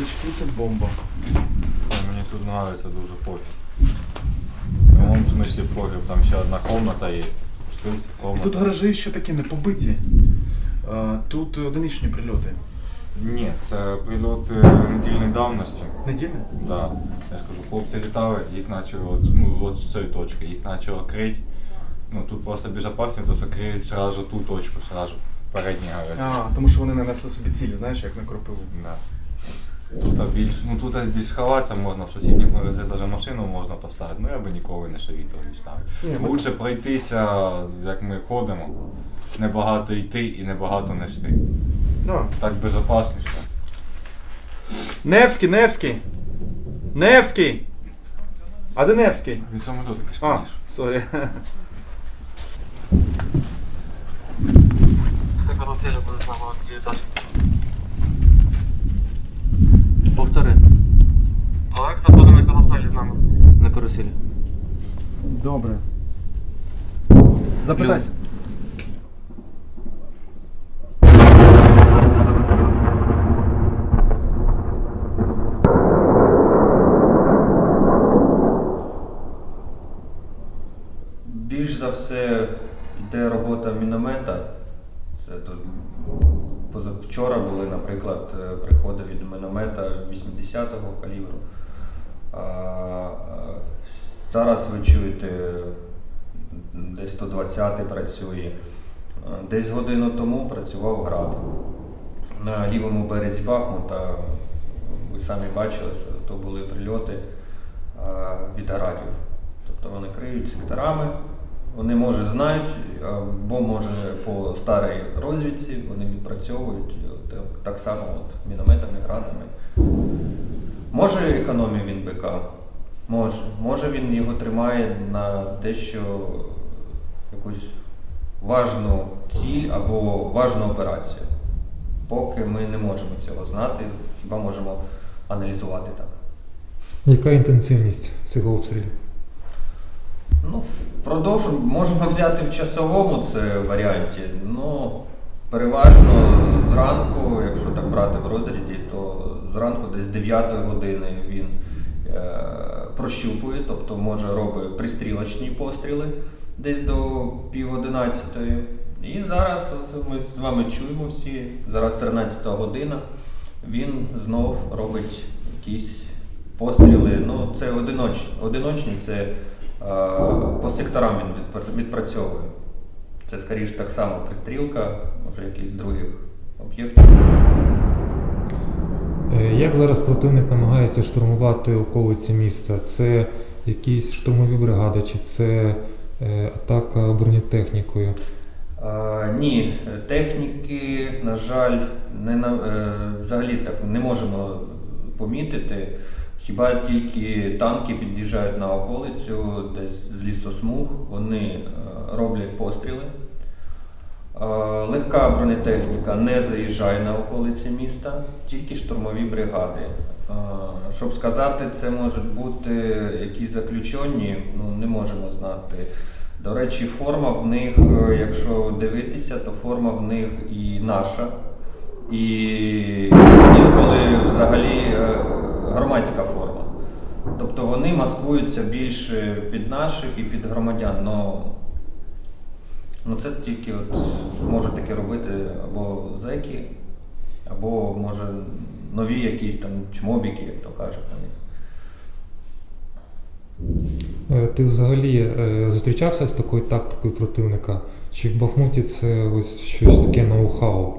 Літачки це бомба. Мені тут подобається дуже погріб. В прямому смислі погріб, там ще одна комната є. Штуц, комната. Тут гаражі ще такі не побиті. А, Тут одиничні прильоти. Ні, це прильоти недільної давності. Недільні? Да. Я ж кажу, хлопці літали, їх почали от, ну, от з цієї точки, їх почало крити. Ну тут просто безпечно, тому що криють сразу ту точку, сразу передній гараж. А, тому що вони нанесли собі цілі, знаєш, як на кропиву. Да. Тут більш, ну тут більш халаця можна в сусіднім навіть машину можна поставити. Ну я би ніколи не совітував став. Лучше пройтися, як ми ходимо, небагато йти і небагато нести. Да. Так безпечніше. Невський, Невський! Невський! А де Невський? Від самоліту якийсь А, сорі. Температура буде на 9 Запитайся. Більш за все йде робота міномета. Це тут позавчора були, наприклад, е, приходи від міномета 80-го калібру. А, а, зараз ви чуєте, десь 120 працює. Десь годину тому працював град. На лівому березі Бахмута ви самі бачили, то були прильоти від градів. Тобто вони криють секторами, вони може знають, або може по старій розвідці вони відпрацьовують так, само от, мінометами, градами. Може економів він БК? Може. Може він його тримає на дещо якусь важну ціль або важну операцію. Поки ми не можемо цього знати, хіба можемо аналізувати так. Яка інтенсивність цих обстрілів? Ну, впродовж можемо взяти в часовому це варіанті. Ну, переважно зранку, якщо так брати в розрізі, то зранку десь з 9 години він прощупує, тобто може робить пристрілочні постріли десь до пів одинадцятої. І зараз от ми з вами чуємо всі, зараз 13 година, він знов робить якісь постріли. Ну, це одиночні. Одиночні це е, по секторам він відпрацьовує. Це скоріш так само пристрілка, може якийсь з других об'єктів. Е, Як зараз противник намагається штурмувати околиці міста? Це якісь штурмові бригади, чи це е, атака бронетехнікою? А, ні, техніки, на жаль, не е, взагалі так не можемо помітити. Хіба тільки танки під'їжджають на околицю, десь з лісосмуг, вони роблять постріли. Е, Легка бронетехніка не заїжджає на околиці міста, тільки штурмові бригади. Е, Щоб сказати, це можуть бути якісь заключені, ну не можемо знати. До речі, форма в них, е, якщо дивитися, то форма в них і наша, і інколи взагалі громадська форма. Тобто вони маскуються більше під наших і під громадян. Но, ну це тільки от можуть таке робити або зеки, або може нові якісь там чмобіки, як то кажуть. вони. Е, Ти взагалі е, зустрічався з такою тактикою противника? Чи в Бахмуті це ось щось таке ноу-хау?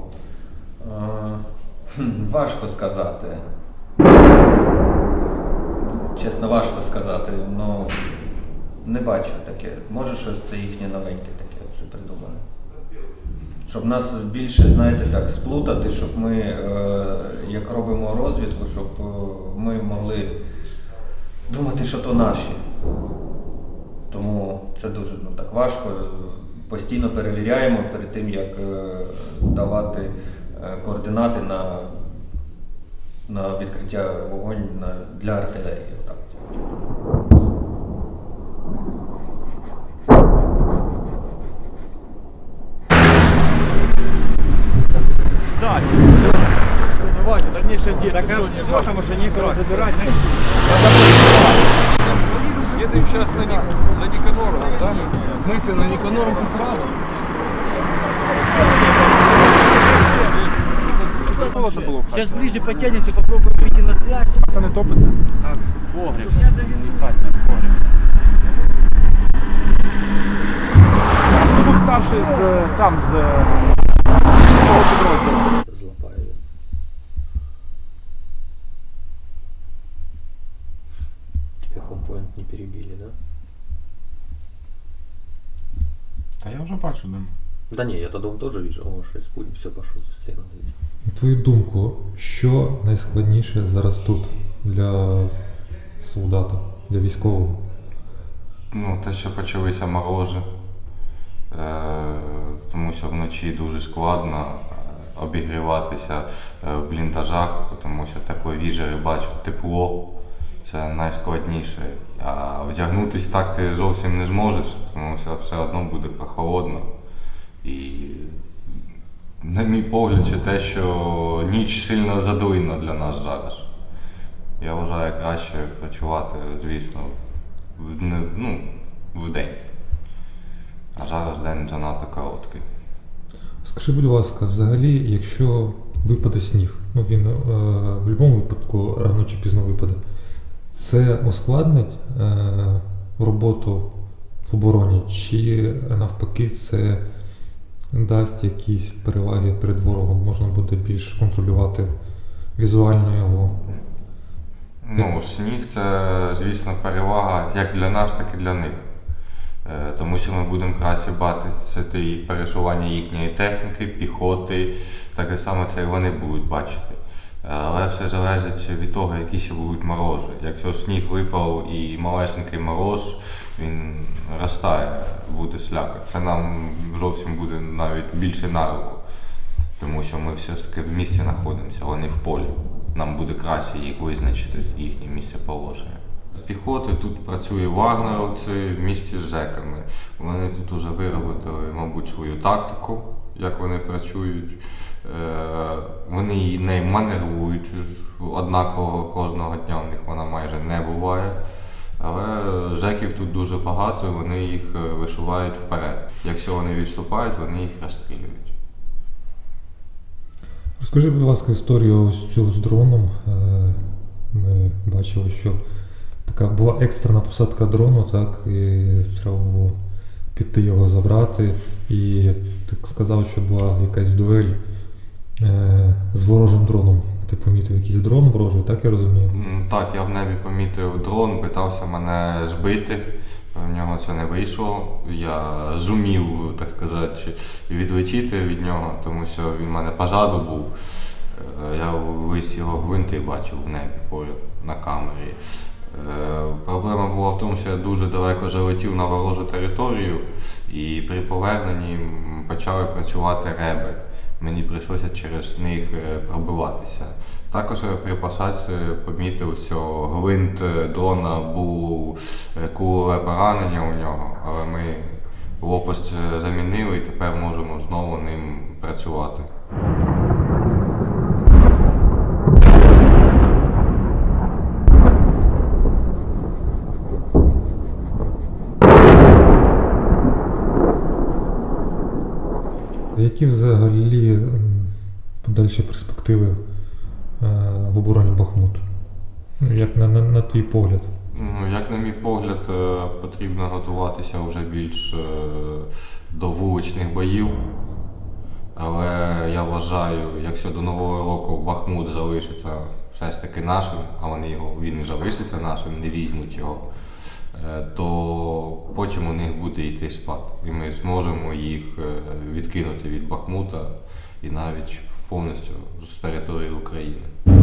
Хм, Важко сказати. Чесно, важко сказати. Ну, не бачу таке. Може, щось це їхнє новеньке таке придумане. Щоб нас більше, знаєте, так сплутати, щоб ми, е, як робимо розвідку, щоб е, ми могли думати, що то наші. Тому це дуже ну, так важко. Постійно перевіряємо перед тим, як е, давати координати на, на відкриття вогонь на, для артилерії. Отак. Давайте, дальніше Так, а все, там уже некого забирать. Едем сейчас на, Ник... на Никанорова, да? В смысле, на Никанорова сразу? Сейчас ближе подтянемся, попробуем выйти на связь. Та не топиться. Так, погреб. Їхати, погреб. Хто був старший з там з того підрозділу? Не перебили, да? Та я вже бачу дим. Да не, я-то дом тоже вижу. О, 6 пуль, все, пошел в стену. На твою думку, що найскладніше зараз тут для солдата, для військового? Ну, те, що почалися морожі, е, тому що вночі дуже складно е, обігріватися е, в бліндажах, тому що тепловіжери бачать тепло, це найскладніше. А вдягнутися так ти зовсім не зможеш, тому що все одно буде прохолодно. І, на мій погляд, ще те, що ніч сильно задуйна для нас зараз. Я вважаю краще працювати, звісно, в, ну, в день. А зараз день занадто короткий. Скажи, будь ласка, взагалі, якщо випаде сніг, ну він е, в будь-якому випадку рано чи пізно випаде, це ускладнить е, роботу в обороні, чи навпаки це дасть якісь переваги перед ворогом, можна буде більш контролювати візуально його. Ну, сніг це, звісно, перевага як для нас, так і для них. Е, Тому що ми будемо краще бачити і пересування їхньої техніки, піхоти, таке саме це і вони будуть бачити. Е, Але все залежить від того, які ще будуть морожі. Якщо сніг випав і малесенький мороз, він розтає, буде слякоть. Це нам зовсім буде навіть більше на руку. Тому що ми все ж таки в місті знаходимося, вони в полі. Нам буде краще їх визначити, їхнє місце положення. З піхоти тут працює вагнеровці в місті з жеками. Вони тут вже виробили, мабуть, свою тактику, як вони працюють. Е, Вони її не маневрують ж однаково кожного дня, у них вона майже не буває. Але жеків тут дуже багато, і вони їх е, вишувають вперед. Якщо вони відступають, вони їх розстрілюють. Розкажи, будь ласка, історію ось цю з дроном. Е, Ми бачили, що така була екстрена посадка дрону, так, і треба було піти його забрати. І ти сказав, що була якась дуель з ворожим дроном. Ти помітив якийсь дрон ворожий, так я розумію? Так, я в небі помітив дрон, питався мене збити. В нього це не вийшло. Я зумів, так сказати, відлетіти від нього, тому що він в мене позаду був. Е, Я весь його гвинти бачив в небі на камері. Е, Проблема була в тому, що я дуже далеко залетів на ворожу територію, і при поверненні почали працювати реби. Мені прийшлося через них е, пробиватися. Також е, при посадці помітив, що гвинт е, дрона був кулове поранення у нього, але ми лопасть замінили і тепер можемо знову ним працювати. Які взагалі подальші перспективи е, в обороні Бахмуту? Ну, Як на, на, на твій погляд? Ну, як на мій погляд, е, потрібно готуватися вже більш е, до вуличних боїв. Але я вважаю, якщо до Нового року Бахмут залишиться все ж таки нашим, а вони його, він і залишиться нашим, не візьмуть його, то потім у них буде йти спад. І ми зможемо їх е, відкинути від Бахмута і навіть повністю з території України.